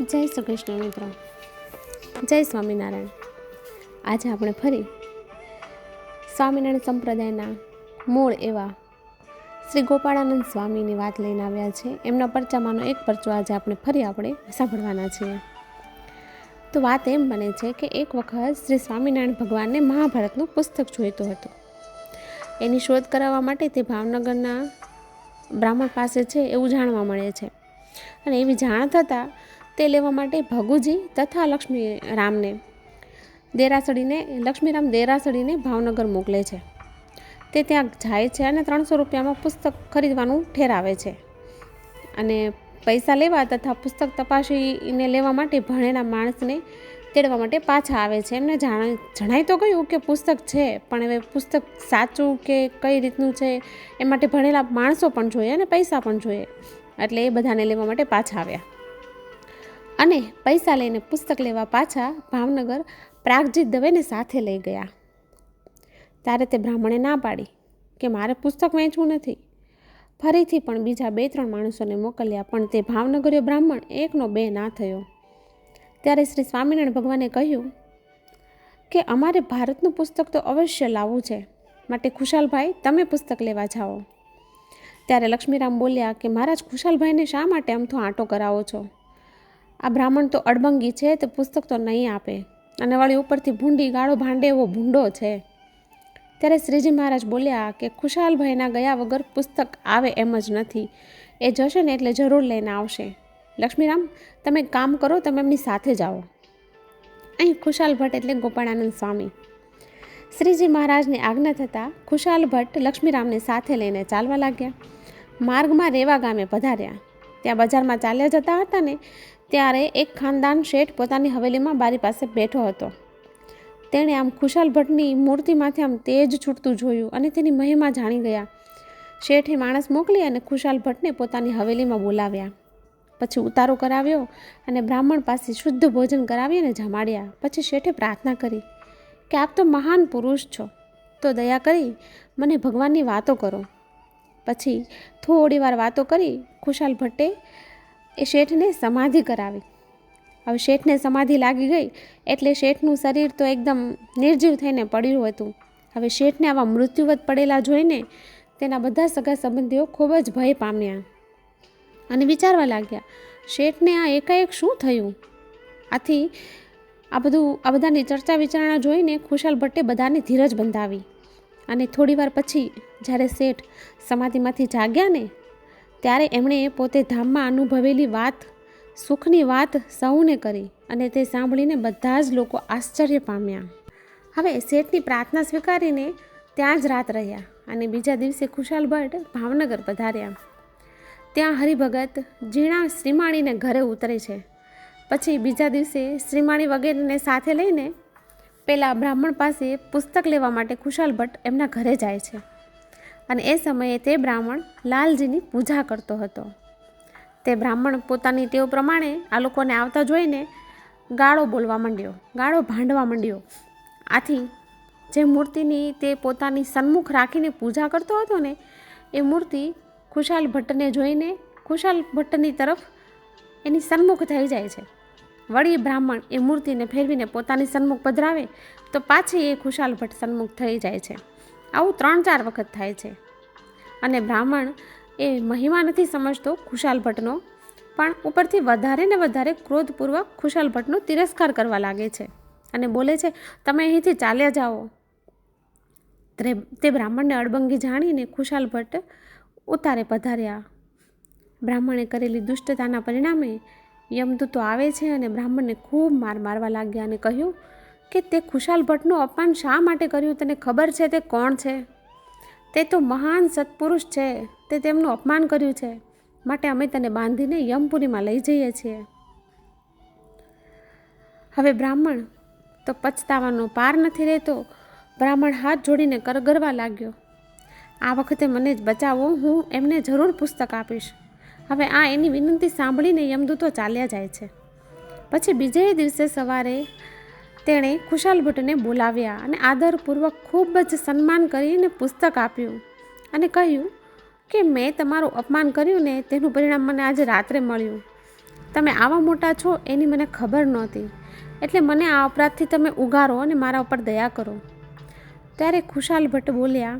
જય શ્રી કૃષ્ણ મિત્રો. જય સ્વામિનારાયણ. આજે આપણે ફરી સ્વામિનારાયણ સંપ્રદાયના મૂળ એવા શ્રી ગોપાળાનંદ સ્વામીની વાત લઈને આવ્યા છે. એમના પરચામાંનો એક પરચો આજે આપણે ફરી આપણે સાંભળવાના છીએ. તો વાત એમ બને છે કે એક વખત શ્રી સ્વામિનારાયણ ભગવાનને મહાભારતનું પુસ્તક જોઈતું હતું. એની શોધ કરાવવા માટે તે ભાવનગરના બ્રાહ્મણ પાસે છે એવું જાણવા મળે છે. અને એવી જાણ થતાં તે લેવા માટે ભગુજી તથા લક્ષ્મી રામને દેરાસડીને લક્ષ્મીરામ દેરાસડીને ભાવનગર મોકલે છે. તે ત્યાં જાય છે અને ત્રણસો રૂપિયામાં પુસ્તક ખરીદવાનું ઠેરાવે છે. અને પૈસા લેવા તથા પુસ્તક તપાસીને લેવા માટે ભણેલા માણસને તેડવા માટે પાછા આવે છે. એમને જાણ, જણાય તો ગયું કે પુસ્તક છે, પણ હવે પુસ્તક સાચું કે કઈ રીતનું છે એ માટે ભણેલા માણસો પણ જોઈએ અને પૈસા પણ જોઈએ. એટલે એ બધાને લેવા માટે પાછા આવ્યા. અને પૈસા લઈને પુસ્તક લેવા પાછા ભાવનગર પ્રાગજીત દવેને સાથે લઈ ગયા. ત્યારે તે બ્રાહ્મણે ના પાડી કે મારે પુસ્તક વેચવું નથી. ફરીથી પણ બીજા બે ત્રણ માણસોને મોકલ્યા, પણ તે ભાવનગરીય બ્રાહ્મણ એકનો બે ના થયો. ત્યારે શ્રી સ્વામિનારાયણ ભગવાને કહ્યું કે અમારે ભારતનું પુસ્તક તો અવશ્ય લાવવું છે. માટે ખુશાલભાઈ, તમે પુસ્તક લેવા જાઓ. ત્યારે લક્ષ્મીરામ બોલ્યા કે મહારાજ, ખુશાલભાઈને શા માટે આમથો આંટો કરાવો છો? આ બ્રાહ્મણ તો અડબંગી છે, તે પુસ્તક તો નહીં આપે. અને વળી ઉપરથી ભૂંડી ગાળો ભાંડે એવો ભૂંડો છે. ત્યારે શ્રીજી મહારાજ બોલ્યા કે ખુશાલભાઈના ગયા વગર પુસ્તક આવે એમ જ નથી. એ જશે ને એટલે જરૂર લઈને આવશે. લક્ષ્મીરામ, તમે કામ કરો, તમે એમની સાથે જાઓ. અહીં ખુશાલ ભટ્ટ એટલે ગોપાળાનંદ સ્વામી. શ્રીજી મહારાજની આજ્ઞા થતાં ખુશાલ ભટ્ટ લક્ષ્મીરામને સાથે લઈને ચાલવા લાગ્યા. માર્ગમાં રેવા ગામે પધાર્યા. ત્યાં બજારમાં ચાલ્યા જતા હતા ને ત્યારે એક ખાનદાન શેઠ પોતાની હવેલીમાં બારી પાસે બેઠો હતો. તેણે આમ ખુશાલ ભટ્ટની મૂર્તિમાંથી આમ તેજ છૂટતું જોયું અને તેની મહિમા જાણી ગયા. શેઠે માણસ મોકલી અને ખુશાલ ભટ્ટને પોતાની હવેલીમાં બોલાવ્યા. પછી ઉતારો કરાવ્યો અને બ્રાહ્મણ પાસે શુદ્ધ ભોજન કરાવી અને જમાડ્યા. પછી શેઠે પ્રાર્થના કરી કે આપ તો મહાન પુરુષ છો, તો દયા કરી મને ભગવાનની વાતો કરો. પછી થોડી વાર વાતો કરી ખુશાલ ભટ્ટે એ શેઠને સમાધિ કરાવી. હવે શેઠને સમાધિ લાગી ગઈ એટલે શેઠનું શરીર તો એકદમ નિર્જીવ થઈને પડ્યું હતું. હવે શેઠને આવા મૃત્યુવત પડેલા જોઈને તેના બધા સગા સંબંધીઓ ખૂબ જ ભય પામ્યા. અને વિચારવા લાગ્યા, શેઠને આ એકાએક શું થયું? આથી આ બધું, આ બધાની ચર્ચા વિચારણા જોઈને ખુશાલ ભટ્ટે બધાને ધીરજ બંધાવી. અને થોડીવાર પછી જ્યારે શેઠ સમાધિમાંથી જાગ્યા ને ત્યારે એમણે પોતે ધામમાં અનુભવેલી વાત, સુખની વાત સૌને કરી અને તે સાંભળીને બધા જ લોકો આશ્ચર્ય પામ્યા. હવે શેઠની પ્રાર્થના સ્વીકારીને ત્યાં જ રાત રહ્યા અને બીજા દિવસે ખુશાલ ભટ્ટ ભાવનગર પધાર્યા. ત્યાં હરિભગત ઝીણા શ્રીમાણીને ઘરે ઉતરે છે. પછી બીજા દિવસે શ્રીમાણી વગેરેને સાથે લઈને પેલા બ્રાહ્મણ પાસે પુસ્તક લેવા માટે ખુશાલ ભટ્ટ એમના ઘરે જાય છે. અને એ સમયે તે બ્રાહ્મણ લાલજીની પૂજા કરતો હતો. તે બ્રાહ્મણ પોતાની ટેવ પ્રમાણે આ લોકોને આવતા જોઈને ગાળો બોલવા માંડ્યો, ગાળો ભાંડવા માંડ્યો. આથી જે મૂર્તિની તે પોતાની સન્મુખ રાખીને પૂજા કરતો હતો ને, એ મૂર્તિ ખુશાલ ભટ્ટને જોઈને ખુશાલ ભટ્ટની તરફ એની સન્મુખ થઈ જાય છે. વળી બ્રાહ્મણ એ મૂર્તિને ફેરવીને પોતાની સન્મુખ પધરાવે તો પાછી એ ખુશાલ ભટ્ટ સન્મુખ થઈ જાય છે. આવું ત્રણ ચાર વખત થાય છે. અને બ્રાહ્મણ એ મહિમા નથી સમજતો ખુશાલ ભટ્ટનો, પણ ઉપરથી વધારે ને વધારે ક્રોધપૂર્વક ખુશાલ ભટ્ટનો તિરસ્કાર કરવા લાગે છે અને બોલે છે, તમે અહીંથી ચાલ્યા જાઓ. તે બ્રાહ્મણને અડબંગી જાણીને ખુશાલ ભટ્ટ ઉતારે પધાર્યા. બ્રાહ્મણે કરેલી દુષ્ટતાના પરિણામે યમદૂતો આવે છે અને બ્રાહ્મણને ખૂબ માર મારવા લાગ્યા અને કહ્યું કે તે ખુશાલ ભટ્ટનું અપમાન શા માટે કર્યું તને ખબર છે તે કોણ છે? તે તો મહાન સત્પુરુષ છે. તે તેમનું અપમાન કર્યું છે. માટે અમે તને બાંધીને યમપુરીમાં લઈ જઈએ છીએ. હવે બ્રાહ્મણ તો પછતાવાનો પાર નથી રહેતો. બ્રાહ્મણ હાથ જોડીને કરગરવા લાગ્યો. આ વખતે મને જ બચાવો, હું એમને જરૂર પુસ્તક આપીશ. હવે આ એની વિનંતી સાંભળીને યમદૂતો ચાલ્યા જાય છે. પછી બીજે દિવસે સવારે તેણે ખુશાલ ભટ્ટને બોલાવ્યા અને આદરપૂર્વક ખૂબ જ સન્માન કરીને પુસ્તક આપ્યું અને કહ્યું કે, મેં તમારું અપમાન કર્યું ને તેનું પરિણામ મને આજે રાત્રે મળ્યું. તમે આવા મોટા છો એની મને ખબર નહોતી. એટલે મને આ અપરાધથી તમે ઉગારો અને મારા ઉપર દયા કરો. ત્યારે ખુશાલ ભટ્ટ બોલ્યા,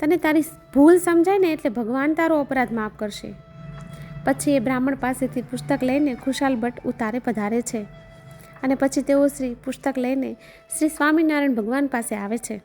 તને તારી ભૂલ સમજાય ને એટલે ભગવાન તારો અપરાધ માફ કરશે. પછી એ બ્રાહ્મણ પાસેથી પુસ્તક લઈને ખુશાલ ભટ્ટ ઉતારે પધારે છે. અને પછી તેઓ શ્રી પુસ્તક લઈને શ્રી સ્વામિનારાયણ ભગવાન પાસે આવે છે.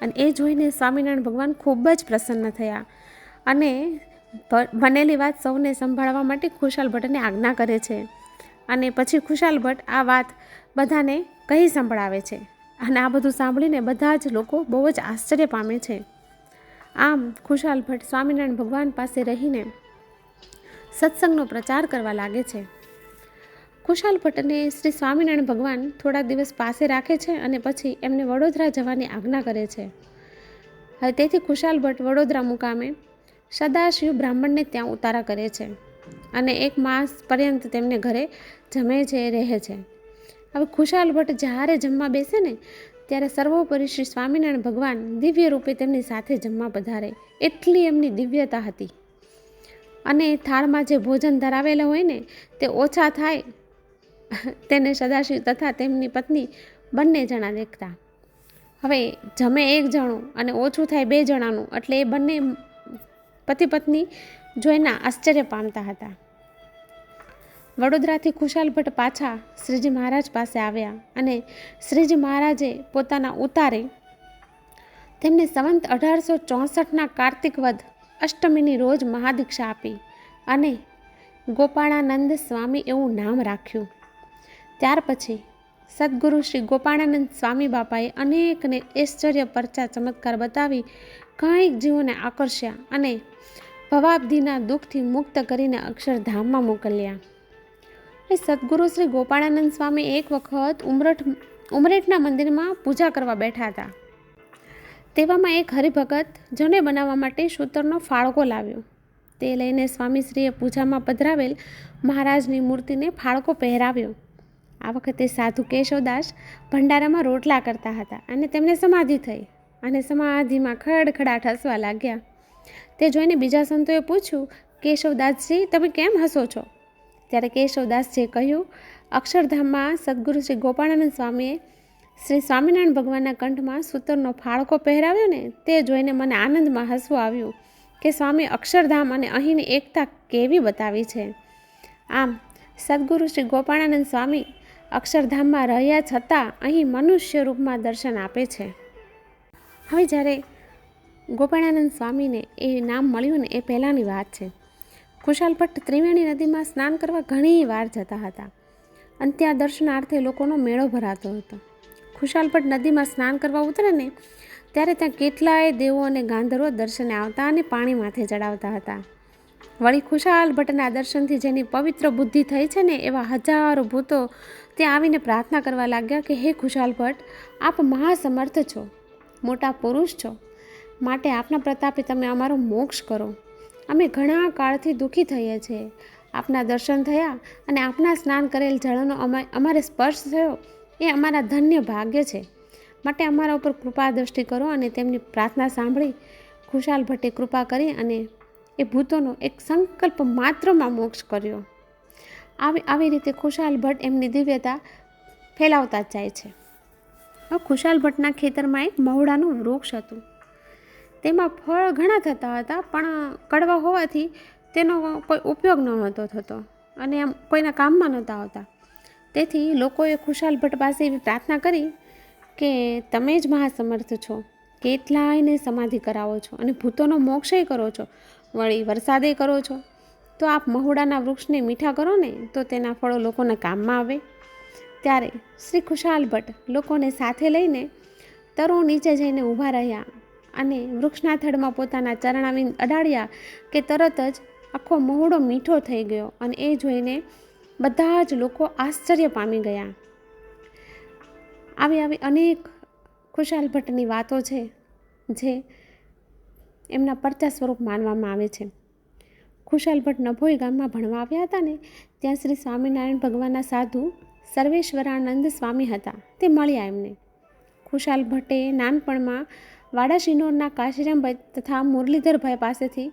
અને એ જોઈને સ્વામિનારાયણ ભગવાન ખૂબ જ પ્રસન્ન થયા અને બનેલી વાત સૌને સંભાળવા માટે ખુશાલ ભટ્ટને આજ્ઞા કરે છે. અને પછી ખુશાલ ભટ્ટ આ વાત બધાને કહી સંભળાવે છે. અને આ બધું સાંભળીને બધા જ લોકો બહુ જ આશ્ચર્ય પામે છે. આમ ખુશાલ ભટ્ટ સ્વામિનારાયણ ભગવાન પાસે રહીને સત્સંગનો પ્રચાર કરવા લાગે છે. ખુશાલ ભટ્ટને શ્રી સ્વામિનારાયણ ભગવાન થોડા દિવસ પાસે રાખે છે અને પછી એમને વડોદરા જવાની આજ્ઞા કરે છે. હવે તેથી ખુશાલ ભટ્ટ વડોદરા મુકામે સદાશિવ બ્રાહ્મણને ત્યાં ઉતારા કરે છે અને એક માસ પર્યંત તેમને ઘરે જમે છે, રહે છે. હવે ખુશાલ ભટ્ટ જ્યારે જમવા બેસે ને, ત્યારે સર્વોપરી શ્રી સ્વામિનારાયણ ભગવાન દિવ્ય રૂપે તેમની સાથે જમવા પધારે. એટલી એમની દિવ્યતા હતી. અને થાળમાં જે ભોજન ધરાવેલા હોય ને, તે ઓછા થાય તેને સદાશિવ તથા તેમની પત્ની બંને જણા દેખતા. હવે જમે એક જણું અને ઓછું થાય બે જણાનું એટલે એ બંને પતિ પત્ની જોઈને આશ્ચર્ય પામતા હતા. વડોદરાથી ખુશાલ ભટ્ટ પાછા શ્રીજી મહારાજ પાસે આવ્યા અને શ્રીજી મહારાજે પોતાના ઉતારે તેમને સંવંત અઢારસો ચોસઠના કાર્તિક વધ અષ્ટમીની રોજ મહાદીક્ષા આપી અને ગોપાળાનંદ સ્વામી એવું નામ રાખ્યું. ત્યાર પછી સદગુરુ શ્રી ગોપાળાનંદ સ્વામી બાપાએ અનેકને ઐશ્વર્ય પરચા ચમત્કાર બતાવી કંઈક જીવોને આકર્ષ્યા અને ભવાબ્ધિના દુઃખથી મુક્ત કરીને અક્ષરધામમાં મોકલ્યા. એ સદગુરુ શ્રી ગોપાળાનંદ સ્વામી એક વખત ઉમરઠ, ઉમરેઠના મંદિરમાં પૂજા કરવા બેઠા હતા. તેવામાં એક હરિભગત જને બનાવવા માટે સૂતરનો ફાળકો લાવ્યો. તે લઈને સ્વામીશ્રીએ પૂજામાં પધરાવેલ મહારાજની મૂર્તિને ફાળકો પહેરાવ્યો. આ વખતે સાધુ કેશવદાસ ભંડારામાં રોટલા કરતા હતા અને તેમને સમાધિ થઈ અને સમાધિમાં ખડખડાટ હસવા લાગ્યા. તે જોઈને બીજા સંતોએ પૂછ્યું કેશવદાસજી તમે કેમ હસો છો? ત્યારે કેશવદાસજીએ કહ્યું, અક્ષરધામમાં સદગુરુ શ્રી ગોપાળાનંદ સ્વામીએ શ્રી સ્વામિનારાયણ ભગવાનના કંઠમાં સૂતરનો ફાળકો પહેરાવ્યો ને તે જોઈને મને આનંદમાં હસવું આવ્યું કે સ્વામી અક્ષરધામ અને અહીંની એકતા કેવી બતાવી છે. આમ સદગુરુ શ્રી ગોપાળાનંદ સ્વામી અક્ષરધામમાં રહ્યા છતાં અહીં મનુષ્ય રૂપમાં દર્શન આપે છે. હવે જ્યારે ગોપાળાનંદ સ્વામીને એ નામ મળ્યું ને એ પહેલાંની વાત છે. ખુશાલ ભટ્ટ ત્રિવેણી નદીમાં સ્નાન કરવા ઘણી વાર જતા હતા. અને ત્યાં દર્શનાર્થે લોકોનો મેળો ભરાતો હતો. ખુશાલ ભટ્ટ નદીમાં સ્નાન કરવા ઉતરે ને ત્યારે ત્યાં કેટલાય દેવો અને ગાંધર્વો દર્શને આવતા અને પાણી માથે ચડાવતા હતા. વળી ખુશાલ ભટ્ટના દર્શનથી જેની પવિત્ર બુદ્ધિ થઈ છે ને એવા હજારો ભૂતો ત્યાં આવીને પ્રાર્થના કરવા લાગ્યા કે, હે ખુશાલ ભટ્ટ, આપ મહાસમર્થ છો, મોટા પુરુષ છો. માટે આપના પ્રતાપે તમે અમારો મોક્ષ કરો. અમે ઘણા કાળથી દુઃખી થઈએ છીએ. આપના દર્શન થયા અને આપના સ્નાન કરેલ જળનો અમારે સ્પર્શ થયો. એ અમારા ધન્ય ભાગ્ય છે. માટે અમારા ઉપર કૃપા દ્રષ્ટિ કરો અને તેમની પ્રાર્થના સાંભળી. ખુશાલ ભટ્ટે કૃપા કરી અને એ ભૂતોનો એક સંકલ્પ માત્રમાં મોક્ષ કર્યો. આવી આવી રીતે ખુશાલ ભટ્ટ એમની દિવ્યતા ફેલાવતા જ જાય છે. ખુશાલ ભટ્ટના ખેતરમાં એક મહુડાનું વૃક્ષ હતું. તેમાં ફળ ઘણા થતા હતા, પણ કડવા હોવાથી તેનો કોઈ ઉપયોગ નહોતો થતો અને એમ કોઈના કામમાં નહોતા આવતા. તેથી લોકોએ ખુશાલ ભટ્ટ પાસે એવી પ્રાર્થના કરી કે તમે જ મહાસમર્થ છો, કેટલાયને સમાધિ કરાવો છો અને ભૂતોનો મોક્ષય કરો છો, વળી વરસાદે કરો છો તો આપ મહુડાના વૃક્ષને મીઠા કરો ને, તો તેના ફળો લોકોના કામમાં આવે. ત્યારે શ્રી ખુશાલ ભટ્ટ લોકોને સાથે લઈને તરો નીચે જઈને ઊભા રહ્યા અને વૃક્ષના થડમાં પોતાના ચરણાવીને અડાડ્યા કે તરત જ આખો મહુડો મીઠો થઈ ગયો અને એ જોઈને બધા જ લોકો આશ્ચર્ય પામી ગયા. આવી આવી અનેક ખુશાલ ભટ્ટની વાતો છે, જે એમના પરચા સ્વરૂપ માનવામાં આવે છે. ખુશાલ ભટ્ટ નભોઈ ગામમાં ભણવા આવ્યા હતા ને, ત્યાં શ્રી સ્વામિનારાયણ ભગવાનના સાધુ સર્વેશ્વરાનંદ સ્વામી હતા, તે મળ્યા એમને. ખુશાલ ભટ્ટે નાનપણમાં વાડા શિનોરના કાશીરામભાઈ તથા મુરલીધરભાઈ પાસેથી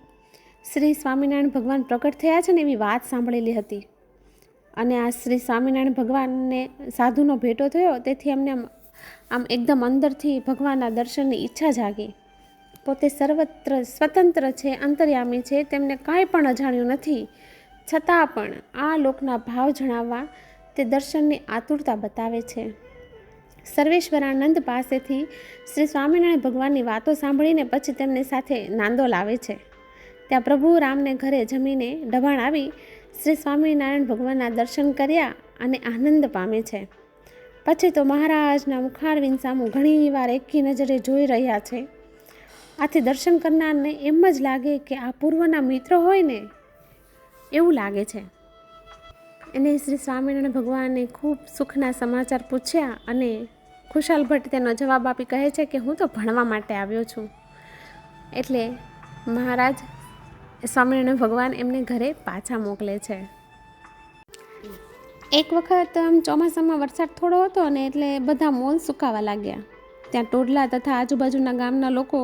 શ્રી સ્વામિનારાયણ ભગવાન પ્રગટ થયા છે ને એવી વાત સાંભળેલી હતી. અને આ શ્રી સ્વામિનારાયણ ભગવાનને સાધુનો ભેટો થયો, તેથી એમને આમ એકદમ અંદરથી ભગવાનના દર્શનની ઈચ્છા જાગી. પોતે સર્વત્ર સ્વતંત્ર છે, અંતર્યામી છે, તેમને કાંઈ પણ અજાણ્યું નથી. છતાં પણ આ લોકના ભાવ જણાવવા તે દર્શનની આતુરતા બતાવે છે. સર્વેશ્વરાનંદ પાસેથી શ્રી સ્વામિનારાયણ ભગવાનની વાતો સાંભળીને પછી તેમની સાથે નાંદો લાવે છે. ત્યાં પ્રભુ રામને ઘરે જમીને ડભાણ આવી શ્રી સ્વામિનારાયણ ભગવાનના દર્શન કર્યા અને આનંદ પામે છે. પછી તો મહારાજના મુખારવિંદ ઘણી વાર એકી નજરે જોઈ રહ્યા છે. આથી દર્શન કરનારને એમ જ લાગે કે આ પૂર્વના મિત્રો હોય ને, એવું લાગે છે. એને શ્રી સ્વામિનારાયણ ભગવાને ખૂબ સુખના સમાચાર પૂછ્યા અને ખુશાલ ભટ્ટ તેનો જવાબ આપી કહે છે કે હું તો ભણવા માટે આવ્યો છું. એટલે મહારાજ, સ્વામિનારાયણ ભગવાન એમને ઘરે પાછા મોકલે છે. એક વખત આમ ચોમાસામાં વરસાદ થોડો હતો ને એટલે બધા મોલ સુકાવા લાગ્યા. ત્યાં ટોડલા તથા આજુબાજુના ગામના લોકો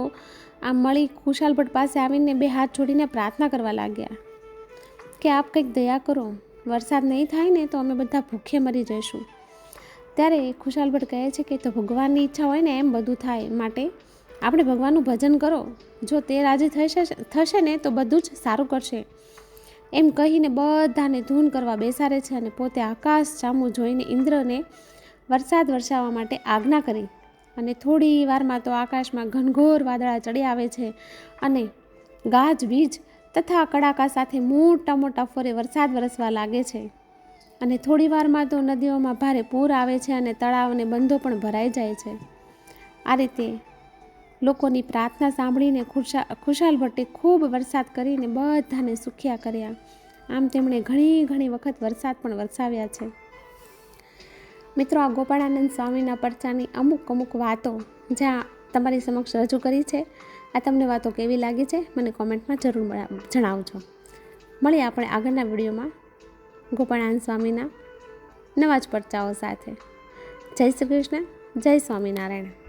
આમ મળી ખુશાલ ભટ્ટ પાસે આવીને બે હાથ જોડીને પ્રાર્થના કરવા લાગ્યા કે આપ કંઈક દયા કરો, વરસાદ નહીં થાય ને તો અમે બધા ભૂખે મરી જઈશું. ત્યારે ખુશાલ ભટ્ટ કહે છે કે તો ભગવાનની ઈચ્છા હોય ને એમ બધું થાય માટે આપણે ભગવાનનું ભજન કરો. જો તે રાજી થશે થશે ને તો બધું જ સારું કરશે. એમ કહીને બધાને ધૂન કરવા બેસાડે છે અને પોતે આકાશ ચામું જોઈને ઇન્દ્રને વરસાદ વરસાવવા માટે આજ્ઞા કરી. અને થોડી વારમાં તો આકાશમાં ઘનઘોર વાદળા ચડી આવે છે અને ગાજ, વીજ તથા કડાકા સાથે મોટા મોટા ફોરે વરસાદ વરસવા લાગે છે. અને થોડી વારમાં તો નદીઓમાં ભારે પૂર આવે છે અને તળાવ અને બંધો પણ ભરાઈ જાય છે. આ રીતે લોકોની પ્રાર્થના સાંભળીને ખુશા, ખુશાલ ભટ્ટે ખૂબ વરસાદ કરીને બધાને સુખ્યા કર્યા. આમ તેમણે ઘણી ઘણી વખત વરસાદ પણ વરસાવ્યા છે. મિત્રો, આ ગોપાળાનંદ સ્વામીના પરચાની અમુક અમુક વાતો જ્યાં તમારી સમક્ષ રજૂ કરી છે, આ તમને વાતો કેવી લાગી છે, મને કોમેન્ટમાં જરૂર જણાવજો. મળીએ આપણે આગળના વિડીયોમાં ગોપાળાનંદ સ્વામીના નવા જ પરચાઓ સાથે. જય શ્રી કૃષ્ણ, જય સ્વામિનારાયણ.